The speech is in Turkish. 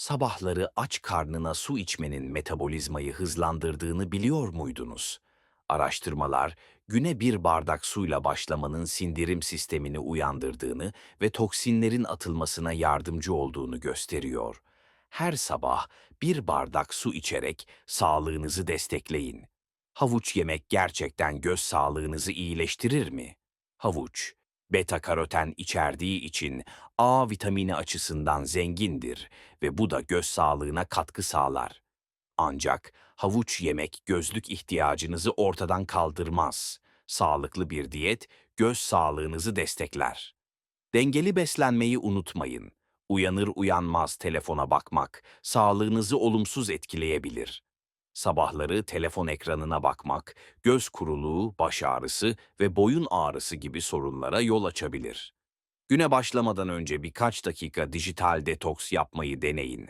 Sabahları aç karnına su içmenin metabolizmayı hızlandırdığını biliyor muydunuz? Araştırmalar, güne bir bardak suyla başlamanın sindirim sistemini uyandırdığını ve toksinlerin atılmasına yardımcı olduğunu gösteriyor. Her sabah bir bardak su içerek sağlığınızı destekleyin. Havuç yemek gerçekten göz sağlığınızı iyileştirir mi? Havuç, beta karoten içerdiği için A vitamini açısından zengindir ve bu da göz sağlığına katkı sağlar. Ancak havuç yemek gözlük ihtiyacınızı ortadan kaldırmaz. Sağlıklı bir diyet göz sağlığınızı destekler. Dengeli beslenmeyi unutmayın. Uyanır uyanmaz telefona bakmak sağlığınızı olumsuz etkileyebilir. Sabahları telefon ekranına bakmak, göz kuruluğu, baş ağrısı ve boyun ağrısı gibi sorunlara yol açabilir. Güne başlamadan önce birkaç dakika dijital detoks yapmayı deneyin.